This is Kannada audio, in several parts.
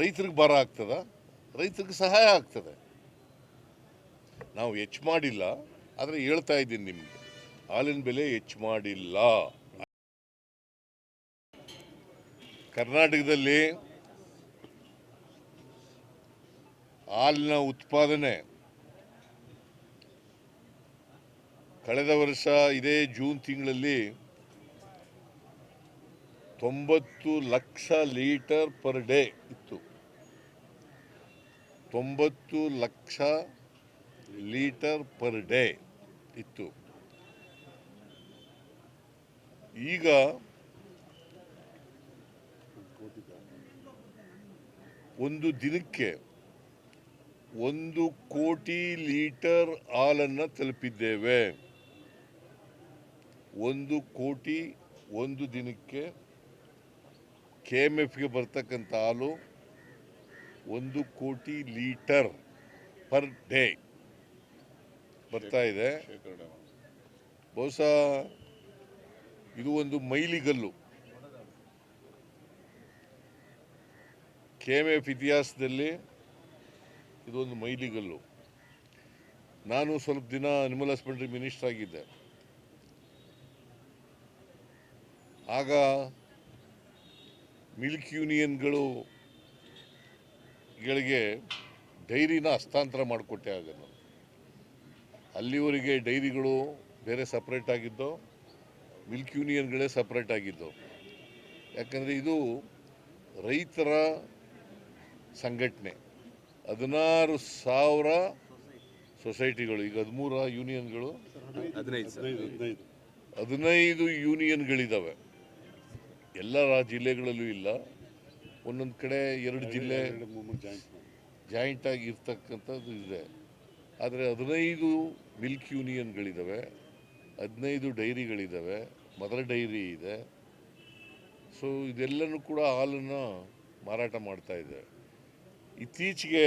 ರೈತರಿಗೆ ಬರ ಆಗ್ತದ? ರೈತರಿಗೆ ಸಹಾಯ ಆಗ್ತದೆ. ನಾವು ಹೆಚ್ಚು ಮಾಡಿಲ್ಲ, ಆದರೆ ಹೇಳ್ತಾ ಇದ್ದೀನಿ ನಿಮಗೆ. ಹಾಲಿನ ಬೆಲೆ ಹೆಚ್ಚು ಮಾಡಿಲ್ಲ. ಕರ್ನಾಟಕದಲ್ಲಿ ಹಾಲಿನ ಉತ್ಪಾದನೆ ಕಳೆದ ವರ್ಷ ಇದೇ ಜೂನ್ ತಿಂಗಳಲ್ಲಿ ತೊಂಬತ್ತು ಲಕ್ಷ ಲೀಟರ್ ಪರ್ ಡೇ ಇತ್ತು. ತೊಂಬತ್ತು ಲಕ್ಷ ಲೀಟರ್ ಪರ್ ಡೇ ಇತ್ತು. ಈಗ ಒಂದು ದಿನಕ್ಕೆ ಒಂದು ಕೋಟಿ ಲೀಟರ್ ಹಾಲನ್ನು ತಲುಪಿದ್ದೇವೆ. ಒಂದು ಕೋಟಿ ಒಂದು ದಿನಕ್ಕೆ ಕೆ ಎಂ ಎಫ್ಗೆ ಬರ್ತಕ್ಕಂಥ ಹಾಲು ಒಂದು ಕೋಟಿ ಲೀಟರ್ ಪರ್ ಡೇ ಬರ್ತಾ ಇದೆ. ಬಹುಶಃ ಇದು ಒಂದು ಮೈಲಿಗಲ್ಲು. ಕೆ ಎಂ ಎಫ್ ಇತಿಹಾಸದಲ್ಲಿ ಇದೊಂದು ಮೈಲಿಗಲ್ಲು. ನಾನು ಸ್ವಲ್ಪ ದಿನ ಅನಿಮಲ್ ಹಸ್ಬೆಂಡ್ರಿ ಮಿನಿಸ್ಟರ್ ಆಗಿದ್ದೆ. ಆಗ ಮಿಲ್ಕ್ ಯೂನಿಯನ್ಗಳು ಗಳಿಗೆ ಡೈರಿನ ಹಸ್ತಾಂತರ ಮಾಡಿಕೊಟ್ಟೆ ಆಗ ನಾನು ಅಲ್ಲಿವರೆಗೆ ಡೈರಿಗಳು ಬೇರೆ ಸಪ್ರೇಟ್ ಆಗಿದ್ದು ಮಿಲ್ಕ್ ಯೂನಿಯನ್ಗಳೇ ಸಪ್ರೇಟ್ ಆಗಿದ್ದು. ಯಾಕಂದರೆ ಇದು ರೈತರ ಸಂಘಟನೆ. ಹದಿನಾರು ಸಾವಿರ ಸೊಸೈಟಿಗಳು ಈಗ ಹದಿಮೂರ ಯೂನಿಯನ್ಗಳು. ಹದಿನೈದು ಯೂನಿಯನ್ಗಳಿದ್ದಾವೆ ಎಲ್ಲ ಜಿಲ್ಲೆಗಳಲ್ಲೂ ಇಲ್ಲ. ಒಂದೊಂದು ಕಡೆ ಎರಡು ಜಿಲ್ಲೆ ಜಾಯಿಂಟ್ ಆಗಿ ಇರ್ತಕ್ಕಂಥದ್ದು ಇದೆ. ಆದರೆ ಹದಿನೈದು ಮಿಲ್ಕ್ ಯೂನಿಯನ್ಗಳಿದ್ದಾವೆ ಹದಿನೈದು ಡೈರಿಗಳಿದ್ದಾವೆ ಮದರ್ ಡೈರಿ ಇದೆ. ಸೊ ಇದೆಲ್ಲನೂ ಕೂಡ ಹಾಲನ್ನು ಮಾರಾಟ ಮಾಡ್ತಾ ಇದೆ. ಇತ್ತೀಚೆಗೆ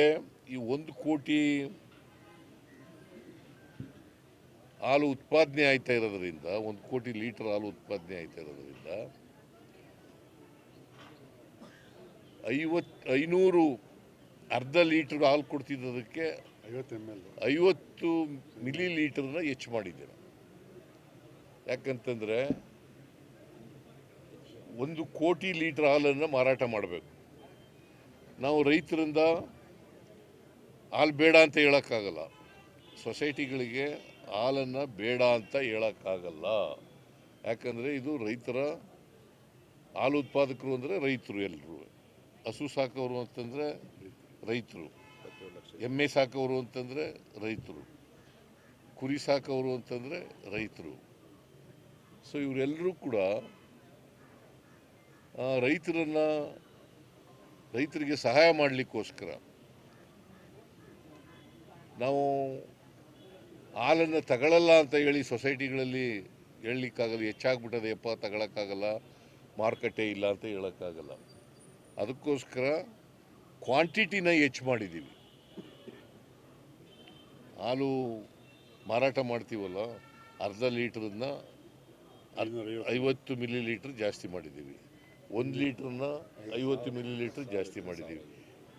ಈ ಒಂದು ಕೋಟಿ ಹಾಲು ಉತ್ಪಾದನೆ ಆಯ್ತಾ ಇರೋದ್ರಿಂದ ಒಂದು ಕೋಟಿ ಲೀಟರ್ ಹಾಲು ಉತ್ಪಾದನೆ ಆಯ್ತಾ ಇರೋದ್ರಿಂದ ಐವತ್ತು ಐನೂರು ಅರ್ಧ ಲೀಟರ್ ಹಾಲು ಕೊಡ್ತಿದ್ದದಕ್ಕೆ ಐವತ್ತು ಎಂ ಎಲ್ ಐವತ್ತು ಮಿಲಿ ಲೀಟರ್ನ ಹೆಚ್ಚು ಮಾಡಿದ್ದೀರ ಯಾಕಂತಂದರೆ ಒಂದು ಕೋಟಿ ಲೀಟರ್ ಹಾಲನ್ನು ಮಾರಾಟ ಮಾಡಬೇಕು. ನಾವು ರೈತರಿಂದ ಹಾಲು ಬೇಡ ಅಂತ ಹೇಳೋಕ್ಕಾಗಲ್ಲ. ಸೊಸೈಟಿಗಳಿಗೆ ಹಾಲನ್ನು ಬೇಡ ಅಂತ ಹೇಳೋಕ್ಕಾಗಲ್ಲ. ಯಾಕಂದರೆ ಇದು ರೈತರ ಹಾಲು ಉತ್ಪಾದಕರು ಅಂದರೆ ರೈತರು ಎಲ್ಲರೂ ಹಸು ಸಾಕೋರು ಅಂತಂದರೆ ರೈತರು. ಎಮ್ಮೆ ಸಾಕೋರು ಅಂತಂದರೆ ರೈತರು. ಕುರಿ ಸಾಕೋರು ಅಂತಂದರೆ ರೈತರು. ಸೊ ಇವರೆಲ್ಲರೂ ಕೂಡ ರೈತರನ್ನು, ರೈತರಿಗೆ ಸಹಾಯ ಮಾಡಲಿಕ್ಕೋಸ್ಕರ ನಾವು ಹಾಲನ್ನು ತಗೊಳ್ಳಲ್ಲ ಅಂತ ಹೇಳಿ ಸೊಸೈಟಿಗಳಲ್ಲಿ ಹೇಳಲಿಕ್ಕಾಗಲ್ಲ ಹೆಚ್ಚಾಗ್ಬಿಟ್ಟದೆಯಪ್ಪ ತಗೊಳಕ್ಕಾಗಲ್ಲ, ಮಾರುಕಟ್ಟೆ ಇಲ್ಲ ಅಂತ ಹೇಳೋಕ್ಕಾಗಲ್ಲ. ಅದಕ್ಕೋಸ್ಕರ ಕ್ವಾಂಟಿಟಿನ ಹೆಚ್ಚು ಮಾಡಿದ್ದೀವಿ ಹಾಲು ಮಾರಾಟ ಮಾಡ್ತೀವಲ್ಲ, ಅರ್ಧ ಲೀಟ್ರನ್ನ ಐವತ್ತು ಮಿಲಿ ಲೀಟ್ರ್ ಜಾಸ್ತಿ ಮಾಡಿದ್ದೀವಿ ಒಂದು ಲೀಟ್ರನ್ನ ಐವತ್ತು ಮಿಲಿ ಲೀಟ್ರ್ ಜಾಸ್ತಿ ಮಾಡಿದ್ದೀವಿ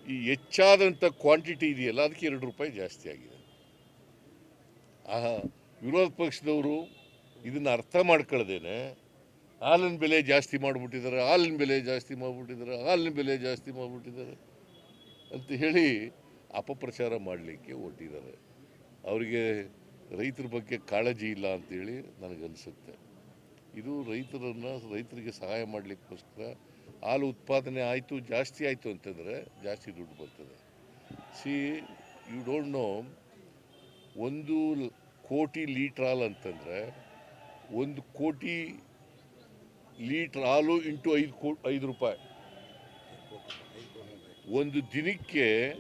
ಈ ಹೆಚ್ಚಾದಂಥ ಕ್ವಾಂಟಿಟಿ ಇದೆಯಲ್ಲ, ಅದಕ್ಕೆ ಎರಡು ರೂಪಾಯಿ ಜಾಸ್ತಿ ಆಗಿದೆ. ಆ ವಿರೋಧ ಪಕ್ಷದವರು ಇದನ್ನು ಅರ್ಥ ಮಾಡ್ಕೊಳ್ದೇನೆ ಹಾಲಿನ ಬೆಲೆ ಜಾಸ್ತಿ ಮಾಡಿಬಿಟ್ಟಿದ್ದಾರೆ, ಹಾಲಿನ ಬೆಲೆ ಜಾಸ್ತಿ ಮಾಡಿಬಿಟ್ಟಿದ್ದಾರೆ, ಹಾಲಿನ ಬೆಲೆ ಜಾಸ್ತಿ ಮಾಡಿಬಿಟ್ಟಿದ್ದಾರೆ ಅಂತ ಹೇಳಿ ಅಪಪ್ರಚಾರ ಮಾಡಲಿಕ್ಕೆ ಹೊರಟಿದ್ದಾರೆ. ಅವರಿಗೆ ರೈತರ ಬಗ್ಗೆ ಕಾಳಜಿ ಇಲ್ಲ ಅಂತೇಳಿ ನನಗನ್ಸುತ್ತೆ. ಇದು ರೈತರನ್ನು, ರೈತರಿಗೆ ಸಹಾಯ ಮಾಡಲಿಕ್ಕೋಸ್ಕರ ಹಾಲು ಉತ್ಪಾದನೆ ಆಯಿತು, ಜಾಸ್ತಿ ಆಯಿತು ಅಂತಂದರೆ ಜಾಸ್ತಿ ದುಡ್ಡು ಬರ್ತದೆ. ಸಿ ಯು ಡೋಂಟ್ ನೋ ಒಂದು ಕೋಟಿ ಲೀಟ್ರ್ ಹಾಲು ಅಂತಂದರೆ ಒಂದು ಕೋಟಿ ಲೀಟ್ರ್ ಹಾಲು ಇಂಟು ಐದು ಕೋ, ಐದು ರೂಪಾಯಿ. ಒಂದು ದಿನಕ್ಕೆ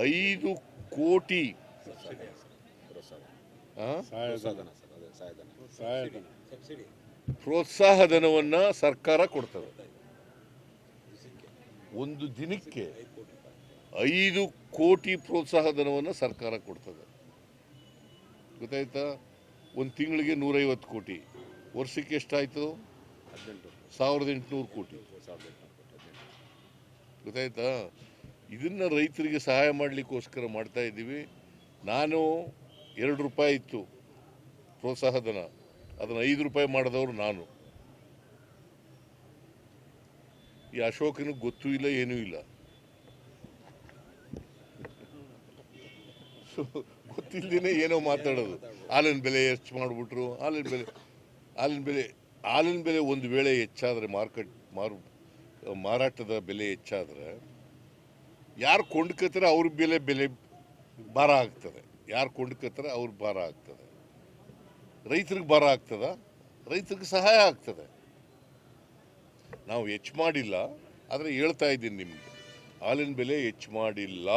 ಐದು ಕೋಟಿ. ಪ್ರೋತ್ಸಾಹ ಧನವನ್ನ ಸರ್ಕಾರ ಕೊಡ್ತದೆ. ಒಂದು ದಿನಕ್ಕೆ ಐದು ಕೋಟಿ ಪ್ರೋತ್ಸಾಹ ಧನವನ್ನು ಸರ್ಕಾರ ಕೊಡ್ತದೆ. ಗೊತ್ತಾಯ್ತಾ? ಒಂದು ತಿಂಗಳಿಗೆ ನೂರೈವತ್ತು ಕೋಟಿ. ವರ್ಷಕ್ಕೆ ಎಷ್ಟಾಯಿತು? ಸಾವಿರದ ಎಂಟುನೂರು ಕೋಟಿ. ಗೊತ್ತಾಯ್ತಾ? ಇದನ್ನು ರೈತರಿಗೆ ಸಹಾಯ ಮಾಡಲಿಕ್ಕೋಸ್ಕರ ಮಾಡ್ತಾ ಇದ್ದೀವಿ. ನಾನು ಎರಡು ರೂಪಾಯಿ ಇತ್ತು ಪ್ರೋತ್ಸಾಹಧನ. ಅದನ್ನು ಐದು ರೂಪಾಯಿ ಮಾಡಿದವರು ನಾನು. ಈ ಅಶೋಕನಿಗೆ ಗೊತ್ತೂ ಇಲ್ಲ, ಏನೂ ಇಲ್ಲ. ಗೊತ್ತಿಲ್ಲದೇ ಏನೋ ಮಾತಾಡೋದು. ಹಾಲಿನ ಬೆಲೆ ಎಷ್ಟು ಮಾಡಿಬಿಟ್ರು? ಹಾಲಿನ ಬೆಲೆ ಹಾಲಿನ ಬೆಲೆ ಹಾಲಿನ ಬೆಲೆ ಒಂದು ವೇಳೆ ಹೆಚ್ಚಾದರೆ ಮಾರ್ಕೆಟ್ ಮಾರು ಮಾರಾಟದ ಬೆಲೆ ಹೆಚ್ಚಾದರೆ ಯಾರು ಕೊಂಡ್ಕೋತಾರೆ ಅವ್ರ ಬೆಲೆ ಬೆಲೆ ಭಾರ ಆಗ್ತದೆ. ಯಾರು ಕೊಂಡ್ಕೋತಾರೆ ಅವ್ರ ಭಾರ ಆಗ್ತದೆ. ರೈತರಿಗೆ ಭಾರ ಆಗ್ತದ? ರೈತರಿಗೆ ಸಹಾಯ ಆಗ್ತದೆ. ನಾವು ಹೆಚ್ಚು ಮಾಡಿಲ್ಲ ಆದರೆ ಹೇಳ್ತಾ ಇದ್ದೀನಿ ನಿಮಗೆ. ಹಾಲಿನ ಬೆಲೆ ಹೆಚ್ಚು ಮಾಡಿಲ್ಲ.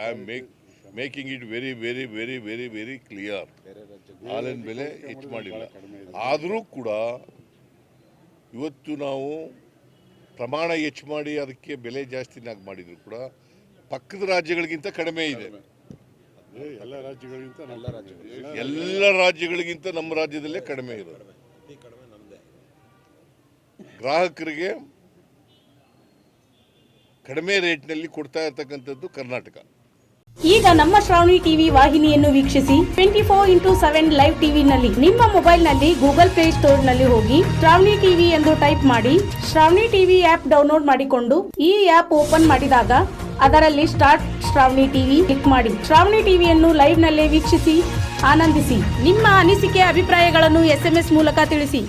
I am make making it very very very very very clear ಹಾಲಿನ ಬೆಲೆ ಹೆಚ್ಚು ಮಾಡಿಲ್ಲ. ಆದರೂ ಕೂಡ ಇವತ್ತು ನಾವು ಪ್ರಮಾಣ ಹೆಚ್ಚು ಮಾಡಿ ಅದಕ್ಕೆ ಬೆಲೆ ಜಾಸ್ತಿನಾಗಿ ಮಾಡಿದ್ರು ಕೂಡ ಪಕ್ಕದ ರಾಜ್ಯಗಳಿಗಿಂತ ಕಡಿಮೆ ಇದೆ. ಎಲ್ಲ ರಾಜ್ಯಗಳಿಗಿಂತ ಎಲ್ಲ ರಾಜ್ಯಗಳು ಎಲ್ಲ ರಾಜ್ಯಗಳಿಗಿಂತ ನಮ್ಮ ರಾಜ್ಯದಲ್ಲೇ ಕಡಿಮೆ ಇದೆ ಗ್ರಾಹಕರಿಗೆ ಕಡಿಮೆ ರೇಟ್ನಲ್ಲಿ ಕೊಡ್ತಾ ಇರ್ತಕ್ಕಂಥದ್ದು ಕರ್ನಾಟಕ. ಈಗ ನಮ್ಮ ಶ್ರಾವಣಿ ಟಿವಿ ವಾಹಿನಿಯನ್ನು ವೀಕ್ಷಿಸಿ twenty four into seven live ಟಿವಿನಲ್ಲಿ. ನಿಮ್ಮ ಮೊಬೈಲ್ನಲ್ಲಿ ಗೂಗಲ್ ಪ್ಲೇ ಸ್ಟೋರ್ನಲ್ಲಿ ಹೋಗಿ ಶ್ರಾವಣಿ ಟಿವಿ ಎಂದು ಟೈಪ್ ಮಾಡಿ ಶ್ರಾವಣಿ ಟಿವಿ ಆಪ್ ಡೌನ್ಲೋಡ್ ಮಾಡಿಕೊಂಡು ಈ ಆಪ್ ಓಪನ್ ಮಾಡಿದಾಗ ಅದರಲ್ಲಿ ಸ್ಟಾರ್ಟ್ ಶ್ರಾವಣಿ ಟಿವಿ ಕ್ಲಿಕ್ ಮಾಡಿ. ಶ್ರಾವಣಿ ಟಿವಿಯನ್ನು ಲೈವ್ ನಲ್ಲೇ ವೀಕ್ಷಿಸಿ, ಆನಂದಿಸಿ. ನಿಮ್ಮ ಅನಿಸಿಕೆ, ಅಭಿಪ್ರಾಯಗಳನ್ನು ಎಸ್ಎಂಎಸ್ ಮೂಲಕ ತಿಳಿಸಿ.